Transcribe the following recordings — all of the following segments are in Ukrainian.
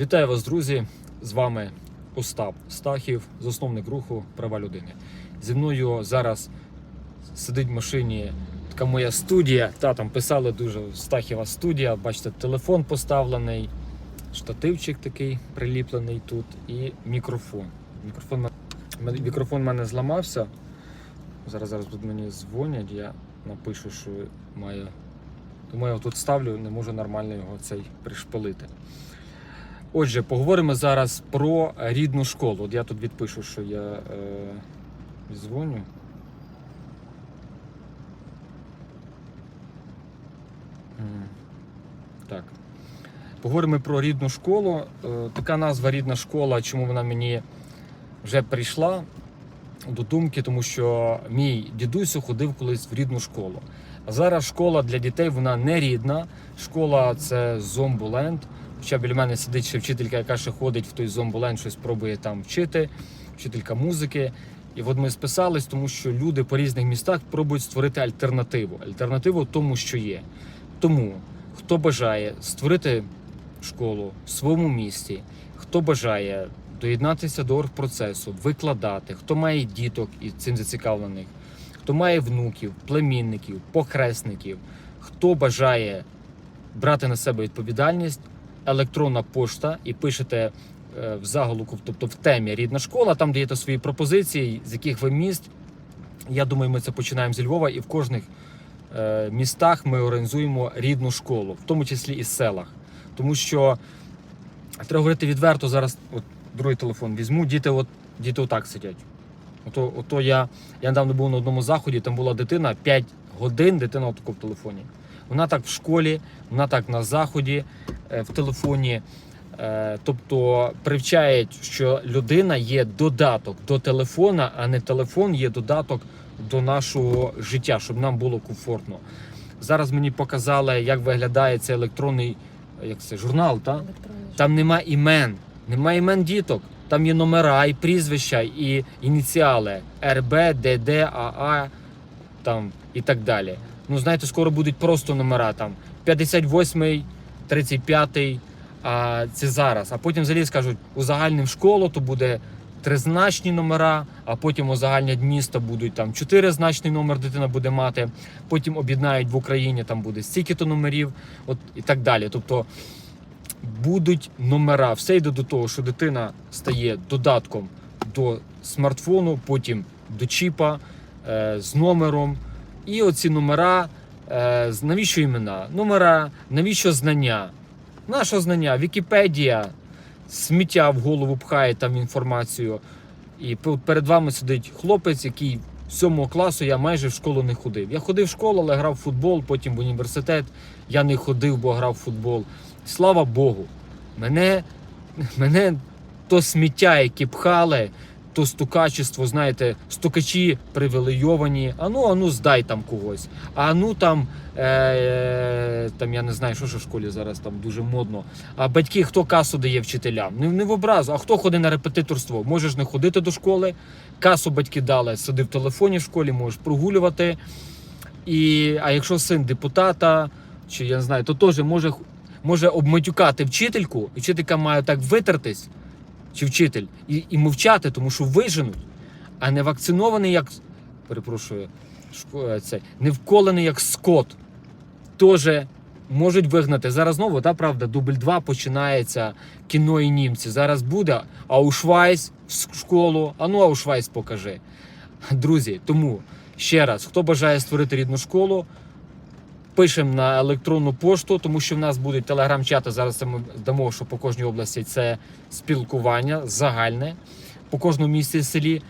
Вітаю вас, друзі! З вами Остап Стахів, засновник руху Права людини. Зі мною зараз сидить в машині така моя студія. Та там писали дуже Стахіва студія. Бачите, телефон поставлений, штативчик такий приліплений тут і мікрофон. Мікрофон, мікрофон в мене зламався. Зараз зараз тут мені дзвонять, я напишу, що має. Тому я тут ставлю, не можу нормально його цей пришпилити. Отже, поговоримо зараз про рідну школу. От я тут відпишу, що я е, дзвоню. Так. Поговоримо про рідну школу. Е, Така назва рідна школа, чому вона мені вже прийшла до думки, тому що мій дідусь ходив колись в рідну школу. А зараз школа для дітей вона не рідна. Школа це зомбуленд. Хоча біля мене сидить ще вчителька, яка ще ходить в той зомбуленд, щось пробує там вчити, вчителька музики. І от ми списались, тому що люди по різних містах пробують створити альтернативу. Альтернативу тому, що є. Тому хто бажає створити школу в своєму місті, хто бажає доєднатися до оргпроцесу, викладати, хто має діток і цим зацікавлених, хто має внуків, племінників, похресників, хто бажає брати на себе відповідальність, електронна пошта і пишете е, в заголовку, тобто в темі рідна школа, там даєте свої пропозиції, з яких ви міст. Я думаю, ми це починаємо зі Львова, і в кожних е, містах ми організуємо рідну школу, в тому числі і селах. Тому що треба говорити відверто зараз. От другий телефон візьму, діти, от діти отак сидять. Ото, ото я, я недавно був на одному заході, там була дитина 5 годин, дитина отако в телефоні. Вона так в школі, вона так на заході е, в телефоні. Е, Тобто привчають, що людина є додаток до телефона, а не телефон є додаток до нашого життя, щоб нам було комфортно. Зараз мені показали, як виглядає цей електронний як це, журнал. Та? Там нема імен, нема імен діток. Там є номера, і прізвища, і ініціали РБ, ДД, АА там і так далі. Ну, знаєте, скоро будуть просто номера там 58-й, 35-й, а це зараз. А потім взагалі скажуть, узагальним школу, то буде тризначні номера, а потім узагальнять місто будуть там чотиризначний номер дитина буде мати. Потім об'єднають в Україні, там буде стільки-то номерів, от і так далі. Тобто будуть номера. Все йде до того, що дитина стає додатком до смартфону, потім до чіпа е, з номером. І оці номера, е, навіщо імена? Номера, навіщо знання? Наше знання, Вікіпедія, сміття в голову пхає там інформацію. І перед вами сидить хлопець, який з 7 класу я майже в школу не ходив. Я ходив в школу, але грав в футбол, потім в університет. Я не ходив, бо грав в футбол. Слава Богу, мене, мене то сміття, яке пхали, то стукачество, знаєте, стукачі привілейовані, а ну, а ну здай там когось. А ну там, е, там я не знаю, що ж в школі зараз там дуже модно. А батьки, хто касу дає вчителям? Не, не в образу, а хто ходить на репетиторство? Можеш не ходити до школи, касу батьки дали, сиди в телефоні в школі, можеш прогулювати. І, а якщо син депутата, чи я не знаю, то теж може, може обматюкати вчительку, і вчителька має так витертись, чи вчитель, і, і мовчати, тому що виженуть, а не вакцинований як. Перепрошую, шко- е, це, не вколений як скот. Теж можуть вигнати. Зараз знову, та правда, дубль 2 починається кіно і німці. Зараз буде Аушвайс в школу. А ну Аушвайс покажи. Друзі, тому ще раз, хто бажає створити рідну школу, пишемо на електронну пошту, тому що в нас будуть телеграм-чати. Зараз ми дамо, що по кожній області це спілкування загальне, по кожному місті і селі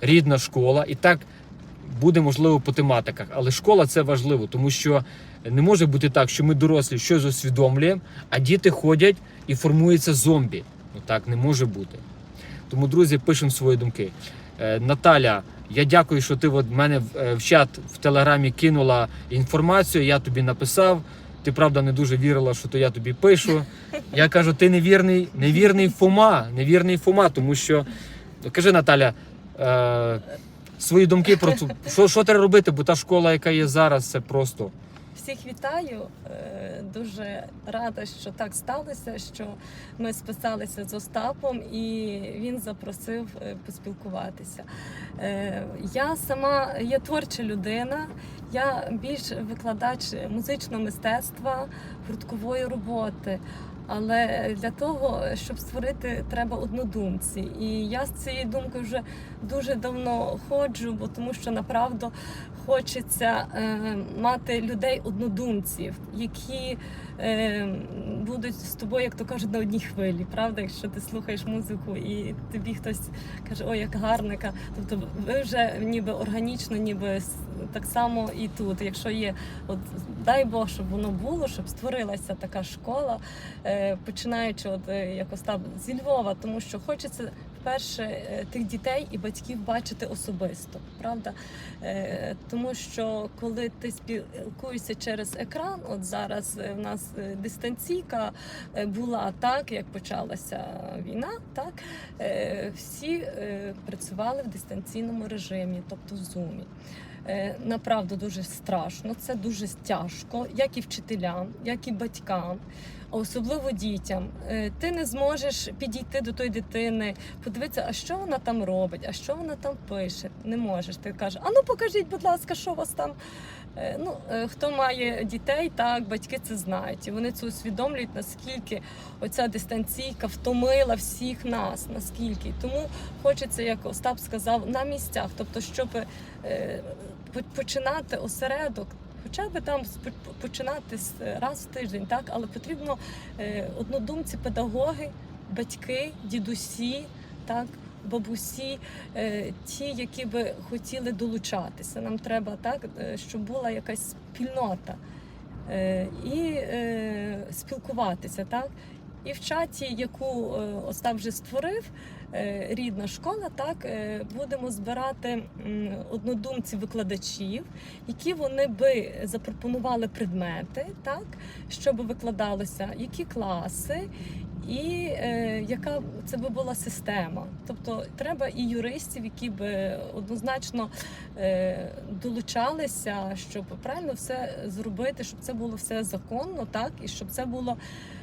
рідна школа. І так буде можливо по тематиках. Але школа це важливо, тому що не може бути так, що ми дорослі щось усвідомлюємо, а діти ходять і формується зомбі. Ну так не може бути. Тому, друзі, пишемо свої думки. Е, Наталя, я дякую, що ти от мене в, е, чат в телеграмі кинула інформацію. Я тобі написав. Ти правда не дуже вірила, що то я тобі пишу. Я кажу, ти невірний, невірний Фома, невірний Фома, тому що кажи, Наталя, е, свої думки про що, що треба робити, бо та школа, яка є зараз, це просто всіх вітаю. Е, Дуже рада, що так сталося, що ми списалися з Остапом і він запросив е, поспілкуватися. Е, Я сама є творча людина, я більш викладач музичного мистецтва, гурткової роботи. Але для того, щоб створити, треба однодумці. І я з цією думкою вже дуже давно ходжу, бо тому що направду хочеться е, мати людей однодумців, які будуть з тобою, як то кажуть, на одній хвилі. Правда, якщо ти слухаєш музику і тобі хтось каже, ой, як гарника. Тобто ви вже ніби органічно, ніби так само і тут. Якщо є, от дай Бог, щоб воно було, щоб створилася така школа, е, починаючи от е, як Остап зі Львова, тому що хочеться вперше е, тих дітей і батьків бачити особисто, правда? Е, Тому що коли ти спілкуєшся через екран, от зараз е, в нас дистанційка була так, як почалася війна, так всі працювали в дистанційному режимі, тобто в зумі. Е, Направду дуже страшно, це дуже тяжко, як і вчителям, як і батькам, а особливо дітям. Е, Ти не зможеш підійти до тої дитини, подивитися, а що вона там робить, а що вона там пише. Не можеш. Ти кажеш, а ну покажіть, будь ласка, що у вас там. Е, Ну, е, хто має дітей, так батьки це знають, і вони це усвідомлюють, наскільки оця дистанційка втомила всіх нас, наскільки. Тому хочеться, як Остап сказав, на місцях, тобто, щоб е, починати осередок. Хоча б там починати раз в тиждень, так але потрібно однодумці, педагоги, батьки, дідусі, так, бабусі, е, ті, які би хотіли долучатися. Нам треба так, е, щоб була якась спільнота е, і спілкуватися, так. І в чаті, яку Остап вже створив, рідна школа, так будемо збирати однодумців викладачів, які вони би запропонували предмети, так щоб викладалося, які класи. І е, яка це би була система? Тобто треба і юристів, які би однозначно е, долучалися, щоб правильно все зробити, щоб це було все законно, так і щоб це було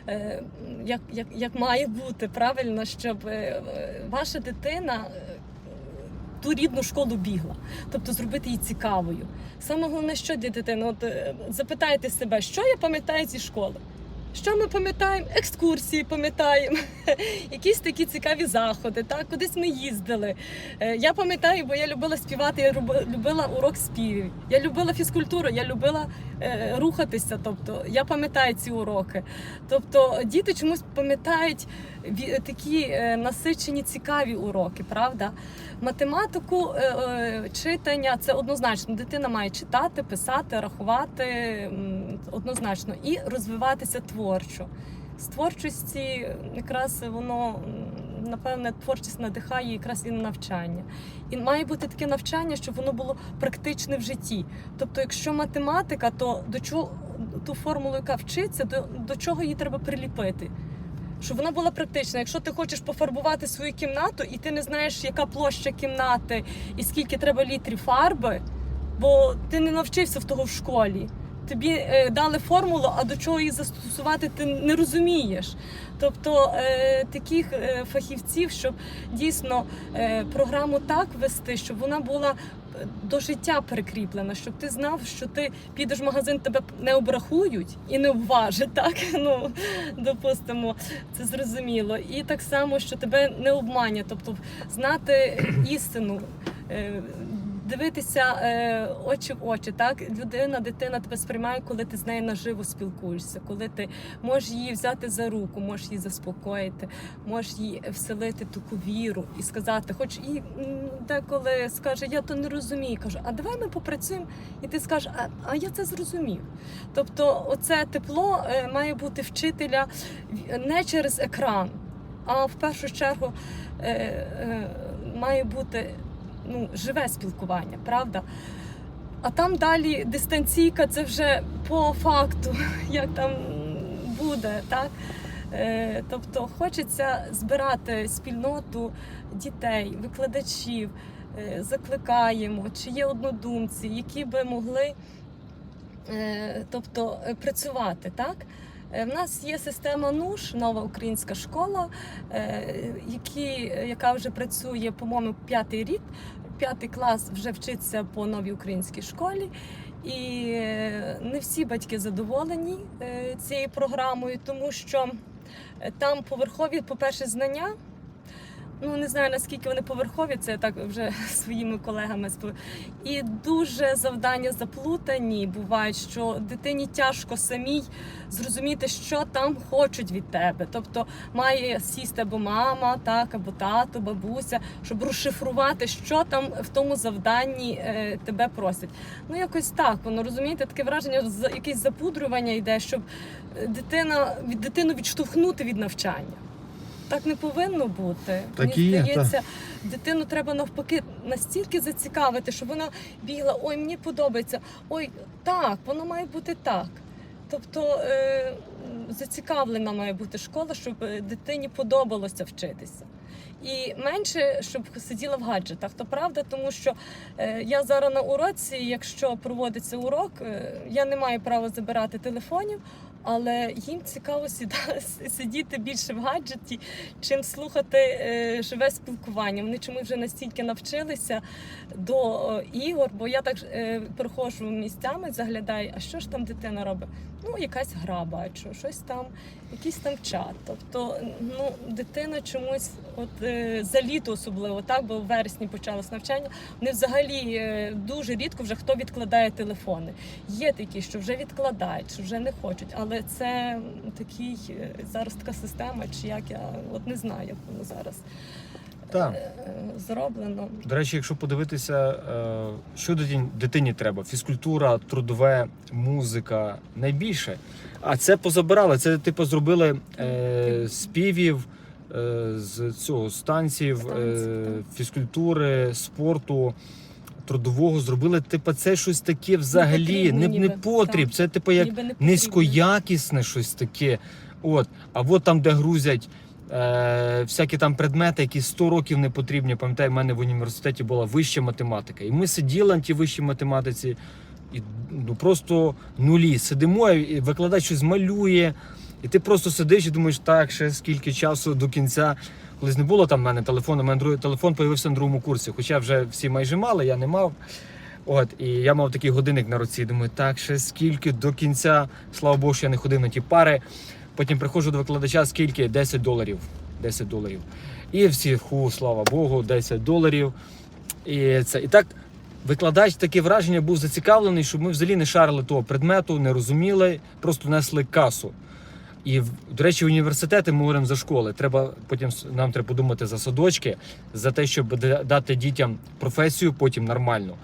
е, як, як, як має бути правильно, щоб е, ваша дитина. е, Ту рідну школу бігла, тобто зробити її цікавою. Саме головне, що для дитини, от е, запитайте себе, що я пам'ятаю зі школи. Що ми пам'ятаємо? Екскурсії пам'ятаємо, якісь такі цікаві заходи. Так, кудись ми їздили. Е, Я пам'ятаю, бо я любила співати, я любила урок співів. Я любила фізкультуру, я любила е, рухатися. Тобто я пам'ятаю ці уроки. Тобто діти чомусь пам'ятають такі е, насичені, цікаві уроки, правда? Математику, читання це однозначно. Дитина має читати, писати, рахувати однозначно і розвиватися творчо. З творчості якраз воно напевне творчість надихає якраз і на навчання. І має бути таке навчання, щоб воно було практичне в житті. Тобто, якщо математика, то до чого ту формулу, яка вчиться, до, до чого її треба приліпити? Щоб вона була практична. Якщо ти хочеш пофарбувати свою кімнату, і ти не знаєш, яка площа кімнати і скільки треба літрів фарби, бо ти не навчився в того в школі. Тобі е, дали формулу, а до чого її застосувати ти не розумієш. Тобто е, таких е, фахівців, щоб дійсно е, програму так вести, щоб вона була е, до життя прикріплена, щоб ти знав, що ти підеш в магазин, тебе не обрахують і не обважать, так ну допустимо, це зрозуміло. І так само, що тебе не обманять, тобто знати істину. е, Дивитися е, очі в очі, так людина, дитина тебе сприймає, коли ти з нею наживо спілкуєшся, коли ти можеш її взяти за руку, можеш її заспокоїти, можеш їй вселити таку віру і сказати, хоч і деколи скаже, я то не розумію. Кажу, а давай ми попрацюємо, і ти скажеш, а, а я це зрозумів. Тобто, оце тепло е, має бути вчителя не через екран, а в першу чергу е, е, має бути ну, живе спілкування, правда? А там далі дистанційка це вже по факту, як там буде, так? Е, Тобто хочеться збирати спільноту дітей, викладачів, е, закликаємо, чи є однодумці, які би могли е, тобто працювати, так? Е, В нас є система НУШ, нова українська школа, е, які, яка вже працює, по-моєму, п'ятий рік. П'ятий клас вже вчиться по новій українській школі. І е, не всі батьки задоволені цією програмою, тому що там поверхові, по-перше, знання. Ну, не знаю наскільки вони поверхові, це так вже своїми колегами І дуже завдання заплутані. Бувають, що дитині тяжко самій зрозуміти, що там хочуть від тебе. Тобто має сісти або мама, так, або тато, бабуся, щоб розшифрувати, що там в тому завданні е, тебе просять. Ну якось так воно розумієте, таке враження, якесь запудрювання йде, щоб е, дитина від дитину відштовхнути від навчання. Так не повинно бути. Так Мені і є, здається, дитину треба навпаки настільки зацікавити, щоб вона бігла, ой, мені подобається, ой, так, воно має бути так. Тобто е, зацікавлена має бути школа, щоб е, дитині подобалося вчитися. І менше, щоб сиділа в гаджетах. То правда, тому що е, я зараз на уроці, якщо проводиться урок, е, я не маю права забирати телефонів, але їм цікаво сидіти більше в гаджеті, чим слухати е, живе спілкування. Вони чомусь вже настільки навчилися до ігор, бо я так е, проходжу місцями, заглядаю, а що ж там дитина робить? Ну, якась гра бачу, щось там, якийсь там чат. Тобто, ну, дитина чомусь, от е, за літо особливо, так, бо в вересні почалось навчання. Вони взагалі дуже рідко вже хто відкладає телефони. Є такі, що вже відкладають, що вже не хочуть, але це такий е, зараз така система, чи як я от не знаю, як воно зараз Так. е, зроблено. До речі, якщо подивитися, е, що дитині, дитині треба: фізкультура, трудове, музика найбільше. А це позабирали. Це типу зробили е, співів з цього з танців, е, фізкультури, спорту. Трудового зробили, типу, це щось таке взагалі не, не потріб. так. Це типу як не низькоякісне щось таке. От. А от там, де грузять е, всякі там предмети, які 100 років не потрібні. Пам'ятаю, в мене в університеті була вища математика. І ми сиділи на тій вищій математиці, і ну, просто нулі. Сидимо, і викладач щось малює. І ти просто сидиш і думаєш, так, ще скільки часу до кінця. Колись не було там в мене телефону, мене телефон появився на другому курсі. Хоча вже всі майже мали, я не мав. От, і я мав такий годинник на руці. Думаю, так, ще скільки до кінця. Слава Богу, що я не ходив на ті пари. Потім приходжу до викладача, скільки? 10 доларів. 10 доларів. І всі, ху, слава Богу, 10 доларів. І це і так. Викладач таке враження був зацікавлений, щоб ми взагалі не шарили того предмету, не розуміли, просто несли касу. І до речі, університети ми говоримо за школи. Треба потім нам треба подумати за садочки, за те, щоб дати дітям професію потім нормальну.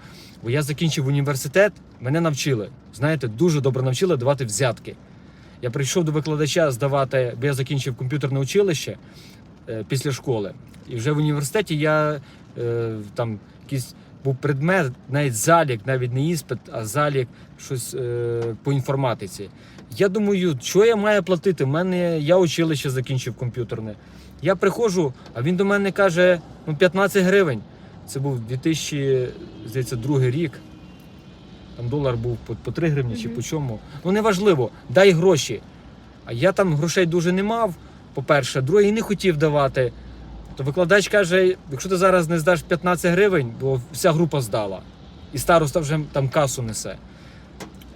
Бо я закінчив університет, мене навчили. Знаєте, дуже добре навчили давати взятки. Я прийшов до викладача здавати, бо я закінчив комп'ютерне училище е, після школи. І вже в університеті я е, там якийсь був предмет, навіть залік, навіть не іспит, а залік щось е, по інформатиці. Я думаю, що я маю платити? У мене я училище закінчив комп'ютерне. Я приходжу, а він до мене каже: ну 15 гривень. Це був 2002 рік. Там долар був по, по 3 гривні чи по чому. Ну неважливо, дай гроші. А я там грошей дуже не мав, по-перше, друге, і не хотів давати. То викладач каже: якщо ти зараз не здаш 15 гривень, бо вся група здала, і староста вже там касу несе,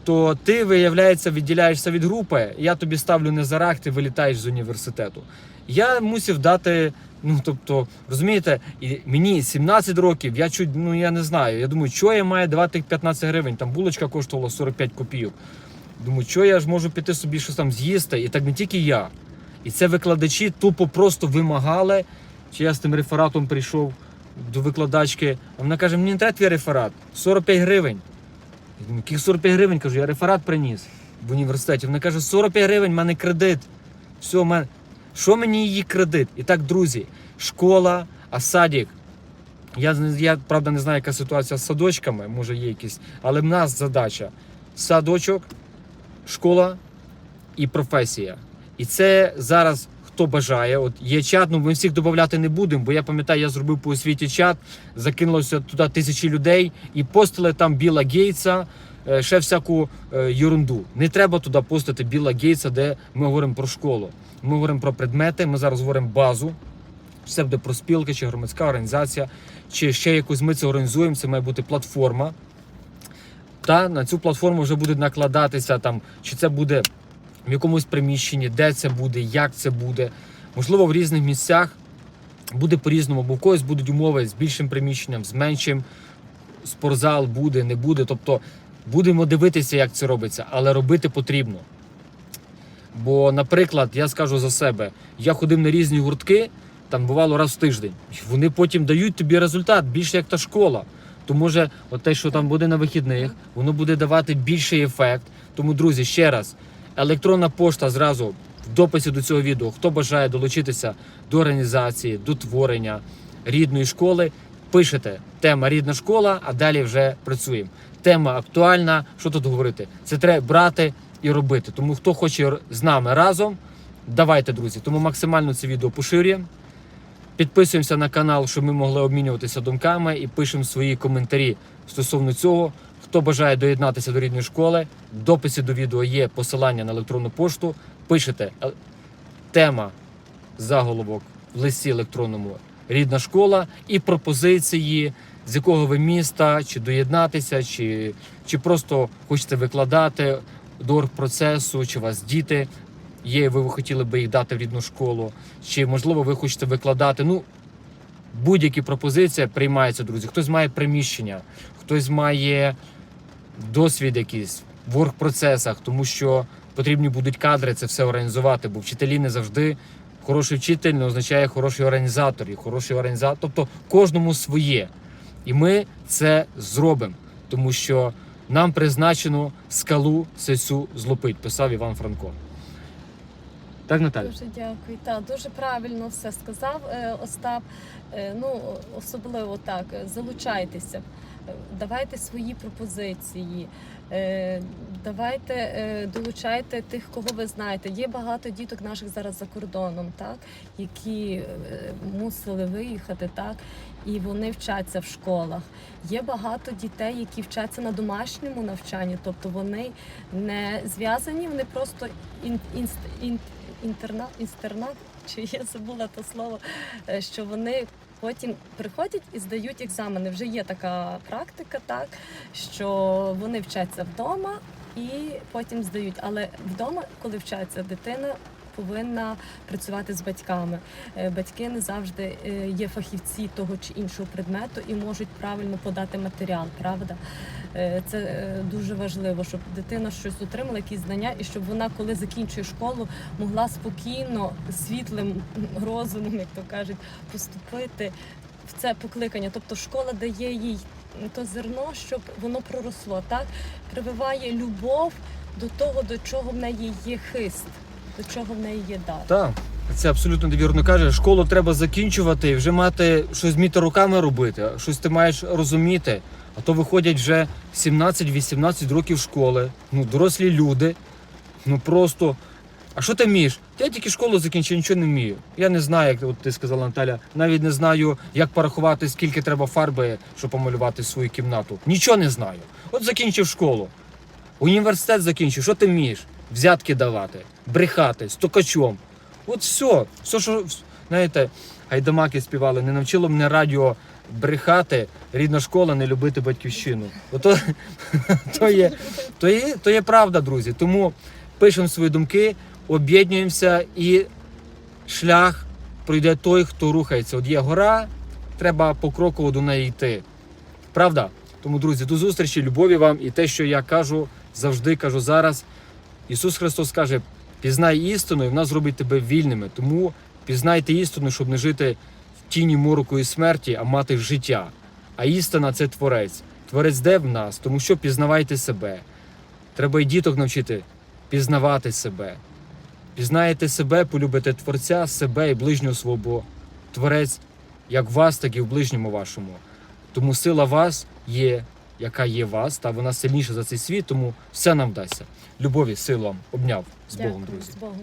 то ти, виявляється, відділяєшся від групи, я тобі ставлю не за рах, ти вилітаєш з університету. Я мусив дати, ну тобто, розумієте, і мені 17 років, я чуть, ну я не знаю. Я думаю, що я маю давати 15 гривень, там булочка коштувала 45 копійок. Думаю, що я ж можу піти собі щось там з'їсти, і так не тільки я. І це викладачі тупо просто вимагали. Чи я з тим рефератом прийшов до викладачки, а вона каже: мені не треба твій реферат, 45 гривень. Яких 45 гривень? Кажу, я реферат приніс в університеті. Вона каже, 45 гривень, в мене кредит. Все, в мене... Що мені її кредит? І так, друзі, школа, а садик. Я, я правда не знаю, яка ситуація з садочками, може є якісь, але в нас задача садочок, школа і професія. І це зараз хто бажає. От є чат, ну ми всіх додати не будемо, бо я пам'ятаю, я зробив по освіті чат, закинулося туди тисячі людей і постили там Біла Гейтса, е, ще всяку е, ерунду. Не треба туди постити Біла Гейтса, де ми говоримо про школу. Ми говоримо про предмети, ми зараз говоримо базу. Все буде про спілки чи громадська організація, чи ще якусь ми це організуємо. Це має бути платформа. Та на цю платформу вже будуть накладатися там, чи це буде в якомусь приміщенні, де це буде, як це буде. Можливо, в різних місцях буде по-різному, бо в когось будуть умови з більшим приміщенням, з меншим. Спортзал буде, не буде. Тобто будемо дивитися, як це робиться, але робити потрібно. Бо, наприклад, я скажу за себе, я ходив на різні гуртки, там бувало раз в тиждень. Вони потім дають тобі результат більше як та школа. То може, от те, що там буде на вихідних, воно буде давати більший ефект. Тому, друзі, ще раз, електронна пошта зразу в дописі до цього відео. Хто бажає долучитися до організації, до творення рідної школи, пишете тема рідна школа, а далі вже працюємо. Тема актуальна. Що тут говорити? Це треба брати і робити. Тому хто хоче з нами разом, давайте, друзі. Тому максимально це відео поширюємо. Підписуємося на канал, щоб ми могли обмінюватися думками і пишемо свої коментарі стосовно цього. Хто бажає доєднатися до рідної школи, в дописі до відео є посилання на електронну пошту. Пишете е, тема заголовок в листі електронному рідна школа і пропозиції, з якого ви міста, чи доєднатися, чи, чи просто хочете викладати до оргпроцесу, чи у вас діти є, ви хотіли би їх дати в рідну школу, чи можливо ви хочете викладати. Ну, будь-які пропозиції приймаються, друзі. Хтось має приміщення, хтось має досвід якийсь в оргпроцесах, тому що потрібні будуть кадри це все організувати, бо вчителі не завжди. Хороший вчитель не означає хороший організатор і хороший організатор. Тобто кожному своє. І ми це зробимо, тому що нам призначено скалу сесю злопить, писав Іван Франко. Так, Наталя? Дуже дякую. Так, дуже правильно все сказав е, Остап. Е, Ну, особливо так, залучайтеся, давайте свої пропозиції. Е, Давайте е, долучайте тих, кого ви знаєте. Є багато діток наших зараз за кордоном, так які е, мусили виїхати, так і вони вчаться в школах. Є багато дітей, які вчаться на домашньому навчанні, тобто вони не зв'язані, вони просто ін, ін, інтернат, інстернат, чи я забула те слово, що вони потім приходять і здають екзамени. Вже є така практика, так що вони вчаться вдома і потім здають. Але вдома, коли вчаться, дитина повинна працювати з батьками. Е, Батьки не завжди е, є фахівці того чи іншого предмету і можуть правильно подати матеріал, правда? Е, Це дуже важливо, щоб дитина щось отримала, якісь знання, і щоб вона, коли закінчує школу, могла спокійно, світлим розумом, як то кажуть, поступити в це покликання. Тобто школа дає їй то зерно, щоб воно проросло, так прививає любов до того, до чого в неї є хист, до чого в неї є дар. Так, це абсолютно невірно каже. Школу треба закінчувати і вже мати щось вміти руками робити, щось ти маєш розуміти. А то виходять вже 17-18 років школи, ну дорослі люди. Ну просто. А що ти вмієш? Я тільки школу закінчив, нічого не вмію. Я не знаю, як от ти сказала Наталя, навіть не знаю, як порахувати, скільки треба фарби, щоб помалювати свою кімнату. Нічого не знаю. От закінчив школу. Університет закінчив, що ти вмієш? Взятки давати, брехати, стукачом. От все, все, що знаєте, гайдамаки співали, не навчило мене радіо брехати, рідна школа, не любити батьківщину. Ото то є, то є, то є правда, друзі. Тому пишемо свої думки, об'єднуємося і шлях пройде той, хто рухається. От є гора, треба покроково до неї йти. Правда? Тому, друзі, до зустрічі, любові вам і те, що я кажу, завжди кажу зараз. Ісус Христос каже: пізнай істину, і вона зробить тебе вільними. Тому пізнайте істину, щоб не жити в тіні мороку і смерті, а мати життя. А істина це творець. Творець де в нас, тому що пізнавайте себе. Треба й діток навчити пізнавати себе. Пізнаєте себе, полюбите Творця, себе і ближнього свого, бо Творець як вас, так і в ближньому вашому. Тому сила вас є, яка є вас, та вона сильніша за цей світ, тому все нам вдасться. Любові, силам, обняв з Богом, друзі. з Богом.